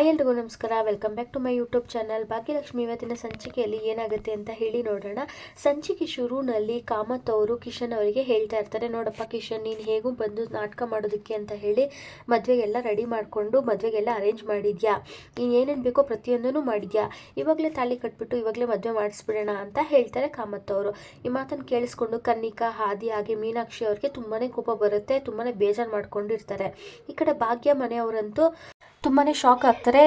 Hi ಎಲ್ರಿಗೂ ನಮಸ್ಕಾರ. Welcome back to my YouTube channel Bhagyalakshmi ಇವತ್ತಿನ ಸಂಚಿಕೆಯಲ್ಲಿ ಏನಾಗುತ್ತೆ ಅಂತ ಹೇಳಿ ನೋಡೋಣ. ಸಂಚಿಕೆ ಶುರುನಲ್ಲಿ ಕಾಮತ್ ಅವರು ಕಿಶನ್ ಅವರಿಗೆ ಹೇಳ್ತಾ ಇರ್ತಾರೆ, ನೋಡಪ್ಪ ಕಿಶನ್, ನೀನು ಹೇಗೂ ಬಂದು ನಾಟಕ ಮಾಡೋದಕ್ಕೆ ಅಂತ ಹೇಳಿ ಮದುವೆಗೆಲ್ಲ ರೆಡಿ ಮಾಡಿಕೊಂಡು ಮದುವೆಗೆಲ್ಲ ಅರೇಂಜ್ ಮಾಡಿದ್ಯಾ? ನೀನು ಏನೇನು ಬೇಕೋ ಪ್ರತಿಯೊಂದನ್ನು ಮಾಡಿದ್ಯಾ? ಇವಾಗಲೇ ತಾಳಿ ಕಟ್ಬಿಟ್ಟು ಇವಾಗಲೇ ಮದುವೆ ಮಾಡಿಸ್ಬಿಡೋಣ ಅಂತ ಹೇಳ್ತಾರೆ ಕಾಮತ್ ಅವರು. ಈ ಮಾತನ್ನು ಕೇಳಿಸ್ಕೊಂಡು ಕನ್ನಿಕಾ, ಹಾದಿ ಹಾಗೆ ಮೀನಾಕ್ಷಿ ಅವ್ರಿಗೆ ತುಂಬಾ ಕೋಪ ಬರುತ್ತೆ ತುಂಬಾ ಬೇಜಾರು ಮಾಡ್ಕೊಂಡಿರ್ತಾರೆ. ಈ ಕಡೆ ಭಾಗ್ಯ ಮನೆಯವರಂತೂ ತುಂಬಾ ಶಾಕ್ ಆಗ್ತಾರೆ.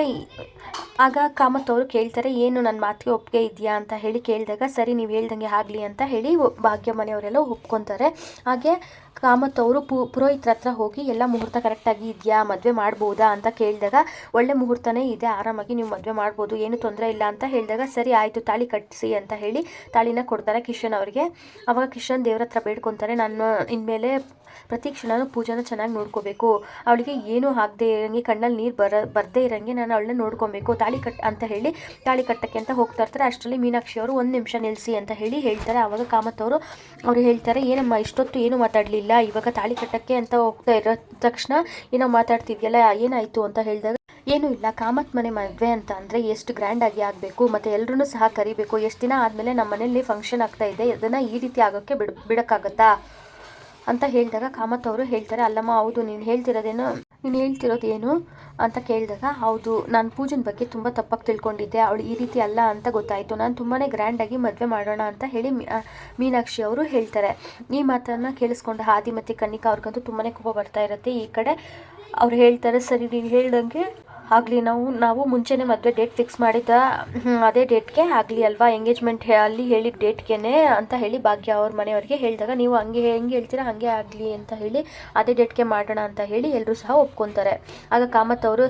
ಆಗ ಕಾಮತ್ ಅವರು ಕೇಳ್ತಾರೆ, ಏನು ನನ್ನ ಮಾತಿಗೆ ಒಪ್ಪಿಗೆ ಇದೆಯಾ? ಅಂತ ಹೇಳಿ ಕೇಳಿದಾಗ, ಸರಿ, ನೀವು ಹೇಳ್ದಂಗೆ ಆಗಲಿ ಅಂತ ಹೇಳಿ ಭಾಗ್ಯ ಮನೆಯವರೆಲ್ಲ ಒಪ್ಕೊತಾರೆ. ಹಾಗೆ ಕಾಮತ್ ಅವರು ಪುರೋಹಿತ್ರ ಹತ್ರ ಹೋಗಿ, ಎಲ್ಲ ಮುಹೂರ್ತ ಕರೆಕ್ಟಾಗಿ ಇದೆಯಾ? ಮದುವೆ ಮಾಡ್ಬೋದಾ? ಅಂತ ಕೇಳಿದಾಗ, ಒಳ್ಳೆ ಮುಹೂರ್ತನೇ ಇದೆ, ಆರಾಮಾಗಿ ನೀವು ಮದುವೆ ಮಾಡ್ಬೋದು, ಏನು ತೊಂದರೆ ಇಲ್ಲ? ಅಂತ ಹೇಳಿದಾಗ, ಸರಿ, ಆಯಿತು, ತಾಳಿ ಕಟ್ಟಿಸಿ ಅಂತ ಹೇಳಿ ತಾಳಿನ ಕೊಡ್ತಾರೆ ಕಿಶನ್ ಅವರಿಗೆ. ಅವಾಗ ಕಿಶನ್ ದೇವ್ರ ಹತ್ರ ಬೇಡ್ಕೊತಾರೆ, ನಾನು ಇನ್ಮೇಲೆ ಪ್ರತಿ ಕ್ಷಣನೂ ಪೂಜಾನ ಚೆನ್ನಾಗಿ ನೋಡ್ಕೋಬೇಕು. ಅವಳಿಗೆ ಏನೂ ಆಗದೆ ಇರೋಂಗೆ, ಕಣ್ಣಲ್ಲಿ ನೀರು ಬರ, ಬರದೇ ಇರೋಂಗೆ ನಾನು ಅವಳನ್ನ ನೋಡ್ಕೊಬೇಕು. ತಾಳಿ ಕಟ್ ಅಂತ ಹೇಳಿ ತಾಳಿ ಕಟ್ಟಕ್ಕೆ ಅಂತ ಹೋಗ್ತಾ ಇರ್ತಾರೆ. ಅಷ್ಟರಲ್ಲಿ ಮೀನಾಕ್ಷಿ ಅವರು ಒಂದು ನಿಮಿಷ ನಿಲ್ಲಿಸಿ ಅಂತ ಹೇಳಿ ಹೇಳ್ತಾರೆ. ಆವಾಗ ಕಾಮತ್ ಅವರು ಅವರು ಹೇಳ್ತಾರೆ, ಏನಮ್ಮ, ಇಷ್ಟೊತ್ತು ಏನು ಮಾತಾಡಲಿಲ್ಲ? ಇವಾಗ ತಾಳಿ ಕಟ್ಟಕ್ಕೆ ಅಂತ ಹೋಗ್ತಾ ಇರೋ ತಕ್ಷಣ ಏನೋ ಮಾತಾಡ್ತಿದ್ಯಲ್ಲ, ಏನಾಯಿತು? ಅಂತ ಹೇಳಿದಾಗ, ಏನೂ ಇಲ್ಲ, ಕಾಮತ್ ಮನೆ ಮದುವೆ ಅಂತ ಅಂದರೆ ಎಷ್ಟು ಗ್ರ್ಯಾಂಡಾಗಿ ಆಗಬೇಕು, ಮತ್ತು ಎಲ್ಲರೂ ಸಹ ಕರಿಬೇಕು. ಎಷ್ಟು ದಿನ ಆದಮೇಲೆ ನಮ್ಮ ಮನೆಯಲ್ಲಿ ಫಂಕ್ಷನ್ ಆಗ್ತಾ ಇದೆ, ಅದನ್ನು ಈ ರೀತಿ ಆಗೋಕ್ಕೆ ಬಿಡ್, ಬಿಡೋಕ್ಕಾಗತ್ತಾ? ಅಂತ ಹೇಳಿದಾಗ ಕಾಮತ್ ಅವರು ಹೇಳ್ತಾರೆ, ಅಲ್ಲಮ್ಮ, ಹೌದು, ನೀನು ಹೇಳ್ತಿರೋದೇನು ನೀನು ಏನು ಅಂತ ಕೇಳಿದಾಗ, ಹೌದು, ನಾನು ಪೂಜನ್ ಬಗ್ಗೆ ತುಂಬ ತಪ್ಪಾಗಿ ತಿಳ್ಕೊಂಡಿದ್ದೆ. ಅವಳು ಈ ರೀತಿ ಅಲ್ಲ ಅಂತ ಗೊತ್ತಾಯಿತು. ನಾನು ತುಂಬಾ ಗ್ರ್ಯಾಂಡಾಗಿ ಮದುವೆ ಮಾಡೋಣ ಅಂತ ಹೇಳಿ ಮೀನಾಕ್ಷಿ ಅವರು ಹೇಳ್ತಾರೆ. ಈ ಮಾತನ್ನು ಕೇಳಿಸ್ಕೊಂಡು ಹಾದಿ ಮತ್ತು ಕನ್ನಿಕಾ ಅವ್ರಿಗಂತೂ ತುಂಬಾ ಕೋಪ ಬರ್ತಾ ಇರುತ್ತೆ. ಈ ಕಡೆ ಅವ್ರು ಹೇಳ್ತಾರೆ, ಸರಿ, ನೀನು ಹೇಳ್ದಂಗೆ ಆಗಲಿ, ನಾವು ನಾವು ಮುಂಚೆನೇ ಮದುವೆ ಡೇಟ್ ಫಿಕ್ಸ್ ಮಾಡಿದ್ದ ಅದೇ ಡೇಟ್ಗೆ ಆಗಲಿ ಅಲ್ವಾ? ಎಂಗೇಜ್ಮೆಂಟ್ ಅಲ್ಲಿ ಹೇಳಿದ ಡೇಟ್ಗೆ ಅಂತ ಹೇಳಿ ಭಾಗ್ಯ ಅವ್ರ ಮನೆಯವ್ರಿಗೆ ಹೇಳಿದಾಗ, ನೀವು ಹಂಗೆ, ಹೆಂಗೆ ಹೇಳ್ತೀರಾ? ಹಂಗೆ ಆಗಲಿ ಅಂತ ಹೇಳಿ ಅದೇ ಡೇಟ್ಗೆ ಮಾಡೋಣ ಅಂತ ಹೇಳಿ ಎಲ್ಲರೂ ಸಹ ಒಪ್ಕೊತಾರೆ. ಆಗ ಕಾಮತ್ ಅವರು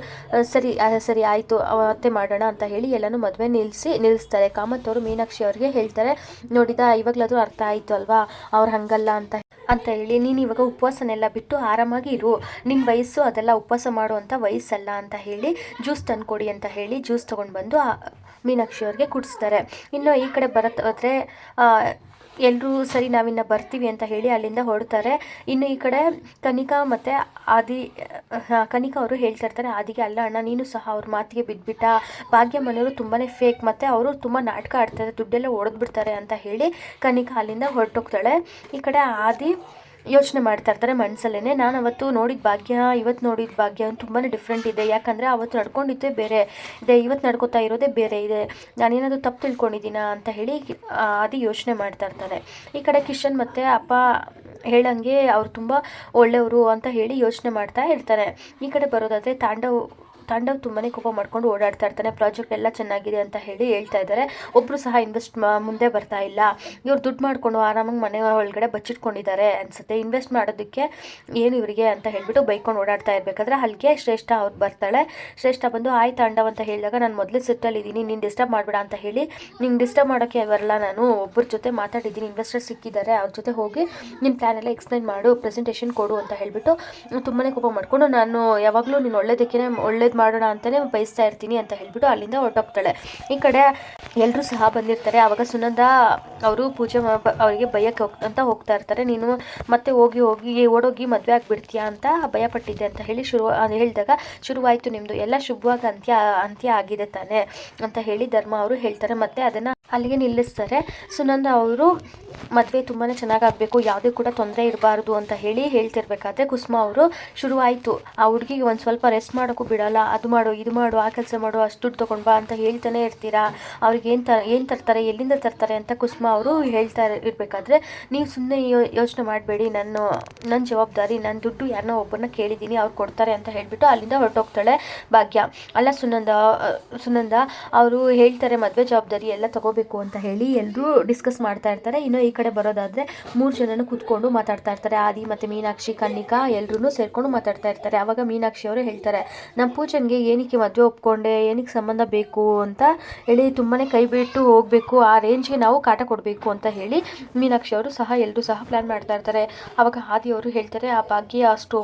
ಸರಿ ಸರಿ ಆಯಿತು ಮತ್ತೆ ಮಾಡೋಣ ಅಂತ ಹೇಳಿ ಎಲ್ಲನೂ ಮದುವೆ ನಿಲ್ಲಿಸಿ ನಿಲ್ಲಿಸ್ತಾರೆ ಕಾಮತ್ ಅವರು ಮೀನಾಕ್ಷಿ ಅವ್ರಿಗೆ ಹೇಳ್ತಾರೆ, ನೋಡಿದ, ಇವಾಗಲಾದರೂ ಅರ್ಥ ಆಯಿತು ಅಲ್ವಾ? ಅವ್ರು ಹಂಗಲ್ಲ ಅಂತ ಅಂತ ಹೇಳಿ, ನೀನು ಇವಾಗ ಉಪವಾಸನೆಲ್ಲ ಬಿಟ್ಟು ಆರಾಮಾಗಿ ಇರು. ನಿನ್ನ ವಯಸ್ಸು ಅದೆಲ್ಲ ಉಪವಾಸ ಮಾಡುವಂಥ ವಯಸ್ಸಲ್ಲ ಅಂತ ಹೇಳಿ ಜ್ಯೂಸ್ ತಂದುಕೊಡಿ ಅಂತ ಹೇಳಿ ಜ್ಯೂಸ್ ತೊಗೊಂಡು ಬಂದು ಮೀನಾಕ್ಷಿ ಅವ್ರಿಗೆ ಕುಡಿಸ್ತಾರೆ. ಇನ್ನು ಈ ಕಡೆ ಬರತ್ತೆ ಎಲ್ಲರೂ ಸರಿ ನಾವಿನ್ನು ಬರ್ತೀವಿ ಅಂತ ಹೇಳಿ ಅಲ್ಲಿಂದ ಹೊರಡ್ತಾರೆ. ಇನ್ನು ಈ ಕಡೆ ಕನಿಕಾ ಮತ್ತು ಆದಿ ಕನಿಕಾ ಅವರು ಹೇಳ್ತಾ ಇರ್ತಾರೆ, ಆದಿಗೆ ಅಲ್ಲ ಅಣ್ಣ, ನೀನು ಸಹ ಅವ್ರ ಮಾತಿಗೆ ಬಿದ್ದುಬಿಟ್ಟ ಮನೆಯವರು ತುಂಬಾ ಫೇಕ್ ಮತ್ತು ಅವರು ತುಂಬ ನಾಟಕ ಆಡ್ತಾರೆ, ದುಡ್ಡೆಲ್ಲ ಹೊಡೆದ್ಬಿಡ್ತಾರೆ ಅಂತ ಹೇಳಿ ಕನಿಕಾ ಅಲ್ಲಿಂದ ಹೊರಟೋಗ್ತಾಳೆ. ಈ ಕಡೆ ಆದಿ ಯೋಚನೆ ಮಾಡ್ತಾ ಇರ್ತಾರೆ ಮನಸ್ಸಲ್ಲೇ ನಾನು ಅವತ್ತು ನೋಡಿದ ಭಾಗ್ಯ ಇವತ್ತು ನೋಡಿದ ಭಾಗ್ಯ ತುಂಬಾ ಡಿಫ್ರೆಂಟ್ ಇದೆ. ಯಾಕಂದರೆ ಅವತ್ತು ನಡ್ಕೊಂಡಿದ್ದೆ ಬೇರೆ ಇದೆ ಇವತ್ತು ನಡ್ಕೋತಾ ಇರೋದೇ ಬೇರೆ ಇದೆ. ನಾನೇನಾದರೂ ತಪ್ಪು ತಿಳ್ಕೊಂಡಿದ್ದೀನಾ ಅಂತ ಹೇಳಿ ಅದು ಯೋಚನೆ ಮಾಡ್ತಾ ಇರ್ತಾರೆ. ಈ ಕಡೆ ಕಿಶನ್ ಮತ್ತು ಅಪ್ಪ ಹೇಳಂಗೆ ಅವ್ರು ತುಂಬ ಒಳ್ಳೆಯವರು ಅಂತ ಹೇಳಿ ಯೋಚನೆ ಮಾಡ್ತಾ ಇರ್ತಾರೆ. ಈ ಕಡೆ ಬರೋದಾದರೆ ತಾಂಡವ್ ತಾಂಡವ್ ತುಂಬಾ ಕೋಪ ಮಾಡ್ಕೊಂಡು ಓಡಾಡ್ತಾ ಇರ್ತಾನೆ. ಪ್ರಾಜೆಕ್ಟ್ ಎಲ್ಲ ಚೆನ್ನಾಗಿದೆ ಅಂತ ಹೇಳಿ ಹೇಳ್ತಾ ಇದ್ದಾರೆ. ಒಬ್ಬರು ಸಹ ಇನ್ವೆಸ್ಟ್ ಮುಂದೆ ಬರ್ತಾ ಇಲ್ಲ. ಇವ್ರು ದುಡ್ಡು ಮಾಡಿಕೊಂಡು ಆರಾಮಾಗಿ ಮನೆ ಒಳಗಡೆ ಬಚ್ಚಿಟ್ಕೊಂಡಿದ್ದಾರೆ ಅನ್ಸುತ್ತೆ. ಇನ್ವೆಸ್ಟ್ ಮಾಡೋದಕ್ಕೆ ಏನು ಇವರಿಗೆ ಅಂತ ಹೇಳಿಬಿಟ್ಟು ಬೈಕೊಂಡು ಓಡಾಡ್ತಾ ಇರಬೇಕಾದ್ರೆ ಅಲ್ಲಿಗೆ ಶ್ರೇಷ್ಠ ಅವ್ರು ಬರ್ತಾಳೆ. ಶ್ರೇಷ್ಠ ಬಂದು ಆಯ್ ತಾಂಡವ್ ಅಂತ ಹೇಳಿದಾಗ ನಾನು ಮೊದಲೇ ಸಿಟ್ಟಲ್ಲಿದ್ದೀನಿ ನೀನು ಡಿಸ್ಟರ್ಬ್ ಮಾಡಬೇಡ ಅಂತ ಹೇಳಿ ನಿಂಗೆ ಡಿಸ್ಟರ್ಬ್ ಮಾಡೋಕ್ಕೆ ಬರಲ್ಲ ನಾನು? ಒಬ್ಬರ ಜೊತೆ ಮಾತಾಡಿದ್ದೀನಿ. ಇನ್ವೆಸ್ಟರ್ ಸಿಕ್ಕಿದ್ದಾರೆ. ಅವ್ರ ಜೊತೆ ಹೋಗಿ ನಿಮ್ಮ ಪ್ಲ್ಯಾನ್ ಎಲ್ಲ ಎಕ್ಸ್ಪ್ಲೈನ್ ಮಾಡು ಪ್ರೆಸೆಂಟೇಷನ್ ಕೊಡು ಅಂತ ಹೇಳಿಬಿಟ್ಟು ತುಂಬಾ ಕೋಪ ಮಾಡಿಕೊಂಡು ನಾನು ಯಾವಾಗಲೂ ನೀನು ಒಳ್ಳೇದಕ್ಕೆ ಒಳ್ಳೇದು ಮಾಡೋಣ ಅಂತಲೇ ಬಯಸ್ತಾ ಇರ್ತೀನಿ ಅಂತ ಹೇಳಿಬಿಟ್ಟು ಅಲ್ಲಿಂದ ಹೊರಟೋಗ್ತಾಳೆ. ಈ ಕಡೆ ಎಲ್ಲರೂ ಸಹ ಬಂದಿರ್ತಾರೆ. ಆವಾಗ ಸುನಂದ ಅವರು ಪೂಜೆ ಅವರಿಗೆ ಭಯಕ್ಕೆ ಅಂತ ಹೋಗ್ತಾ ಇರ್ತಾರೆ. ನೀನು ಮತ್ತೆ ಹೋಗಿ ಹೋಗಿ ಓಡೋಗಿ ಮದುವೆ ಆಗಿಬಿಡ್ತೀಯಾ ಅಂತ ಭಯಪಟ್ಟಿದ್ದೆ ಅಂತ ಹೇಳಿ ಶುರು ಹೇಳಿದಾಗ ಶುರುವಾಯಿತು ನಿಮ್ಮದು ಎಲ್ಲ ಶುಭವಾಗಿ ಅಂತ್ಯ ಅಂತ್ಯ ಆಗಿದೆ ತಾನೆ ಅಂತ ಹೇಳಿ ಧರ್ಮ ಅವರು ಹೇಳ್ತಾರೆ. ಮತ್ತೆ ಅದನ್ನು ಅಲ್ಲಿಗೆ ನಿಲ್ಲಿಸ್ತಾರೆ. ಸುನಂದ ಅವರು ಮದುವೆ ತುಂಬಾ ಚೆನ್ನಾಗಾಗಬೇಕು, ಯಾವುದೇ ಕೂಡ ತೊಂದರೆ ಇರಬಾರ್ದು ಅಂತ ಹೇಳಿ ಹೇಳ್ತಿರ್ಬೇಕಾದ್ರೆ ಕುಸುಮ ಅವರು ಶುರುವಾಯಿತು. ಆ ಹುಡುಗಿಗೆ ಒಂದು ಸ್ವಲ್ಪ ರೆಸ್ಟ್ ಮಾಡೋಕ್ಕೂ ಬಿಡೋಲ್ಲ, ಅದು ಮಾಡು, ಇದು ಮಾಡು, ಆ ಕೆಲಸ ಮಾಡು, ಅಷ್ಟು ದುಡ್ಡು ತೊಗೊಂಡು ಬಾ ಅಂತ ಹೇಳ್ತಾನೆ ಇರ್ತೀರಾ? ಅವ್ರಿಗೆ ಏನು ತರ ಏನು ತರ್ತಾರೆ, ಎಲ್ಲಿಂದ ತರ್ತಾರೆ ಅಂತ ಕುಸುಮ ಅವರು ಹೇಳ್ತಾ ಇರಬೇಕಾದ್ರೆ ನೀವು ಸುಮ್ಮನೆ ಯೋಚನೆ ಮಾಡಬೇಡಿ, ನನ್ನ ನನ್ನ ಜವಾಬ್ದಾರಿ ನನ್ನ ದುಡ್ಡು ಯಾರನ್ನೋ ಒಬ್ಬರನ್ನ ಕೇಳಿದ್ದೀನಿ, ಅವ್ರು ಕೊಡ್ತಾರೆ ಅಂತ ಹೇಳಿಬಿಟ್ಟು ಅಲ್ಲಿಂದ ಹೊರಟೋಗ್ತಾಳೆ ಭಾಗ್ಯ. ಅಲ್ಲ ಸುನಂದ ಸುನಂದ, ಅವರು ಹೇಳ್ತಾರೆ ಮದುವೆ ಜವಾಬ್ದಾರಿ ಎಲ್ಲ ತಗೋಬೇಕು ಅಂತ ಹೇಳಿ ಎಲ್ಲರೂ ಡಿಸ್ಕಸ್ ಮಾಡ್ತಾ ಇರ್ತಾರೆ. ಇನ್ನು ಈ ಕಡೆ ಬರೋದಾದರೆ ಮೂರು ಜನನು ಕೂತ್ಕೊಂಡು ಮಾತಾಡ್ತಾ ಇರ್ತಾರೆ. ಆದಿ ಮತ್ತು ಮೀನಾಕ್ಷಿ, ಕನ್ನಿಕಾ ಎಲ್ಲರೂ ಸೇರ್ಕೊಂಡು ಮಾತಾಡ್ತಾ ಇರ್ತಾರೆ. ಆವಾಗ ಮೀನಾಕ್ಷಿ ಅವರು ಹೇಳ್ತಾರೆ ನಮ್ಮ ಪೂಜನ್ಗೆ ಏನಕ್ಕೆ ಮದುವೆ ಒಪ್ಕೊಂಡೆ? ಏನಕ್ಕೆ ಸಂಬಂಧ ಬೇಕು? ಅಂತ ಹೇಳಿ ತುಂಬಾ ಕೈ ಬಿಟ್ಟು ಹೋಗಬೇಕು. ಆ ರೇಂಜ್ಗೆ ನಾವು ಕಾಟ ಕೊಡಬೇಕು ಅಂತ ಹೇಳಿ ಮೀನಾಕ್ಷಿ ಅವರು ಸಹ ಎಲ್ಲರೂ ಸಹ ಪ್ಲ್ಯಾನ್ ಮಾಡ್ತಾ ಇರ್ತಾರೆ. ಆವಾಗ ಆದಿ ಅವರು ಹೇಳ್ತಾರೆ, ಆ ಭಾಗ್ಯ ಅಷ್ಟು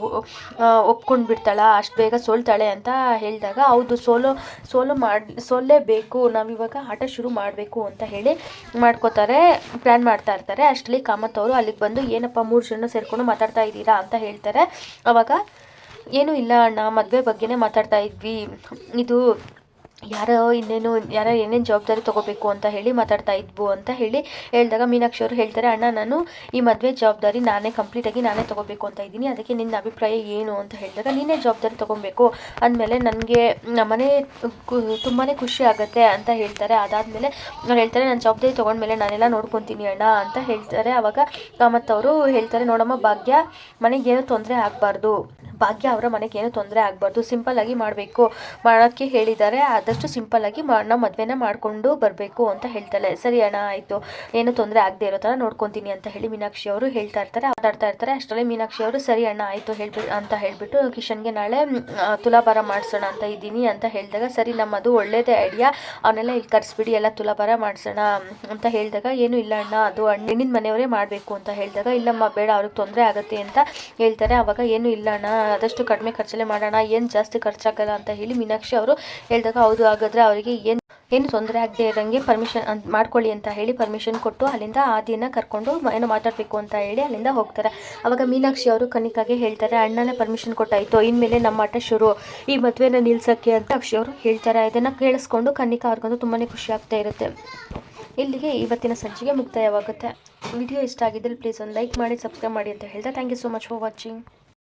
ಒಪ್ಕೊಂಡು ಬಿಡ್ತಾಳ? ಅಷ್ಟು ಬೇಗ ಸೋಲ್ತಾಳೆ? ಅಂತ ಹೇಳಿದಾಗ, ಹೌದು, ಸೋಲೋ ಸೋಲೋ ಮಾಡಿ ಸೋಲೇಬೇಕು ನಾವಿವಾಗ ಆಟ ಶುರು ಮಾಡಬೇಕು. ಅಂತ ಹೇಳಿ ಮಾಡ್ಕೋತಾರೆ ಪ್ಲ್ಯಾನ್ ಮಾಡ್ತಾ ಇರ್ತಾರೆ. ಅಷ್ಟರಲ್ಲಿ ಕಾಮತ್ ಅವರು ಅಲ್ಲಿಗೆ ಬಂದು, ಏನಪ್ಪ ಮೂರು ಜನ ಸೇರ್ಕೊಂಡು ಮಾತಾಡ್ತಾ ಇದ್ದೀರಾ? ಅಂತ ಹೇಳ್ತಾರೆ. ಅವಾಗ, ಏನೂ ಇಲ್ಲ ಅಣ್ಣ, ಮದುವೆ ಬಗ್ಗೆನೇ ಮಾತಾಡ್ತಾ ಇದ್ವಿ. ಇದು ಯಾರೋ ಇನ್ನೇನು, ಯಾರೋ ಏನೇನು ಜವಾಬ್ದಾರಿ ತೊಗೋಬೇಕು ಅಂತ ಹೇಳಿ ಮಾತಾಡ್ತಾ ಇದ್ವು ಅಂತ ಹೇಳಿ ಹೇಳಿದಾಗ ಮೀನಾಕ್ಷಿ ಅವರು ಹೇಳ್ತಾರೆ, ಅಣ್ಣ, ನಾನು ಈ ಮದುವೆ ಜವಾಬ್ದಾರಿ ನಾನೇ ಕಂಪ್ಲೀಟಾಗಿ ನಾನೇ ತೊಗೋಬೇಕು ಅಂತ ಇದ್ದೀನಿ. ಅದಕ್ಕೆ ನಿನ್ನ ಅಭಿಪ್ರಾಯ ಏನು? ಅಂತ ಹೇಳಿದಾಗ, ನೀನೇ ಜವಾಬ್ದಾರಿ ತೊಗೊಬೇಕು. ಅಂದಮೇಲೆ ನನಗೆ ನಮ್ಮನೆ ತುಂಬಾ ಖುಷಿ ಆಗುತ್ತೆ ಅಂತ ಹೇಳ್ತಾರೆ. ಅದಾದಮೇಲೆ ಅವ್ರು ಹೇಳ್ತಾರೆ, ನಾನು ಜವಾಬ್ದಾರಿ ತೊಗೊಂಡ್ಮೇಲೆ ನಾನೆಲ್ಲ ನೋಡ್ಕೊತೀನಿ ಅಣ್ಣ ಅಂತ ಹೇಳ್ತಾರೆ. ಆವಾಗ ಕಾಮತ್ ಅವರು ಹೇಳ್ತಾರೆ, ನೋಡಮ್ಮ, ಭಾಗ್ಯ ಮನೆಗೇನು ತೊಂದರೆ ಆಗಬಾರ್ದು. ಭಾಗ್ಯ ಅವರ ಮನೆಗೆ ಏನೂ ತೊಂದರೆ ಆಗಬಾರ್ದು ಸಿಂಪಲ್ಲಾಗಿ ಮಾಡಬೇಕು ಮಾಡೋಕ್ಕೆ ಹೇಳಿದ್ದಾರೆ. ಆದಷ್ಟು ಸಿಂಪಲ್ಲಾಗಿ ಮಾ ನಾವು ಮದುವೆನ ಮಾಡಿಕೊಂಡು ಬರಬೇಕು ಅಂತ ಹೇಳ್ತಾಳೆ. ಸರಿ ಅಣ್ಣ, ಆಯಿತು. ಏನು ತೊಂದರೆ ಆಗದೆ ಇರೋ ಥರ ನೋಡ್ಕೊತೀನಿ ಅಂತ ಹೇಳಿ ಮೀನಾಕ್ಷಿ ಅವರು ಹೇಳ್ತಾ ಇರ್ತಾರೆ. ಮಾತಾಡ್ತಾ ಇರ್ತಾರೆ. ಅಷ್ಟರಲ್ಲಿ ಮೀನಾಕ್ಷಿ ಅವರು, ಸರಿ ಅಣ್ಣ, ಆಯಿತು, ಹೇಳ್ಬಿ ಅಂತ ಹೇಳಿಬಿಟ್ಟು, ಕಿಶನ್ಗೆ ನಾಳೆ ತುಲಾಭಾರ ಮಾಡಿಸೋಣ ಅಂತ ಇದ್ದೀನಿ, ಅಂತ ಹೇಳಿದಾಗ, ಸರಿ, ನಮ್ಮದು ಒಳ್ಳೆಯದೇ ಐಡಿಯಾ ಅವನ್ನೆಲ್ಲ ಇಲ್ಲಿ ಕರೆಸ್ಬಿಡಿ, ಎಲ್ಲ ತುಲಾಭಾರ ಮಾಡಿಸೋಣ, ಅಂತ ಹೇಳಿದಾಗ, ಏನು ಇಲ್ಲ ಅಣ್ಣ, ಅದು ಹೆಣ್ಣಿನ ಮನೆಯವರೇ ಮಾಡಬೇಕು, ಅಂತ ಹೇಳಿದಾಗ, ಇಲ್ಲಮ್ಮ, ಬೇಡ, ಅವ್ರಿಗೆ ತೊಂದರೆ ಆಗುತ್ತೆ, ಅಂತ ಹೇಳ್ತಾರೆ. ಅವಾಗ, ಏನು ಇಲ್ಲ ಅಣ್ಣ ಆದಷ್ಟು ಕಡಿಮೆ ಖರ್ಚಲ್ಲೇ ಮಾಡೋಣ, ಏನು ಜಾಸ್ತಿ ಖರ್ಚಾಗಲ್ಲ ಅಂತ ಹೇಳಿ ಮೀನಾಕ್ಷಿ ಅವರು ಹೇಳಿದಾಗ, ಹೌದು, ಹಾಗಾದ್ರೆ ಅವರಿಗೆ ಏನು ಏನು ತೊಂದರೆ ಆಗದೆ ಇರೋಂಗೆ ಪರ್ಮಿಷನ್ ಅಂತ ಮಾಡ್ಕೊಳ್ಳಿ ಅಂತ ಹೇಳಿ ಪರ್ಮಿಷನ್ ಕೊಟ್ಟು ಅಲ್ಲಿಂದ ಆದಿನ ಕರ್ಕೊಂಡು ಏನು ಮಾತಾಡಬೇಕು ಅಂತ ಹೇಳಿ ಅಲ್ಲಿಂದ ಹೋಗ್ತಾರೆ. ಅವಾಗ ಮೀನಾಕ್ಷಿ ಅವರು ಕನಿಕಾಗೆ ಹೇಳ್ತಾರೆ, ಅಣ್ಣನೇ ಪರ್ಮಿಷನ್ ಕೊಟ್ಟಾಯಿತು, ಇನ್ಮೇಲೆ ನಮ್ಮ ಆಟ ಶುರು. ಈ ಮದುವೆನ ನಿಲ್ಸೋಕ್ಕೆ ಅಂತ ಅಕ್ಷಿ ಅವರು ಹೇಳ್ತಾರೆ. ಇದನ್ನು ಕೇಳಿಸ್ಕೊಂಡು ಕನಿಕ ಅವ್ರಿಗಂತೂ ತುಂಬಾ ಖುಷಿ ಆಗ್ತಾ ಇರುತ್ತೆ. ಇಲ್ಲಿಗೆ ಇವತ್ತಿನ ಸಂಚಿಗೆ ಮುಕ್ತಾಯವಾಗುತ್ತೆ. ವಿಡಿಯೋ ಇಷ್ಟ ಆಗಿದ್ದಲ್ಲಿ ಪ್ಲೀಸ್ ಒಂದು ಲೈಕ್ ಮಾಡಿ ಸಬ್ಸ್ಕ್ರೈಬ್ ಮಾಡಿ ಅಂತ ಹೇಳ್ತಾ thank you so much for watching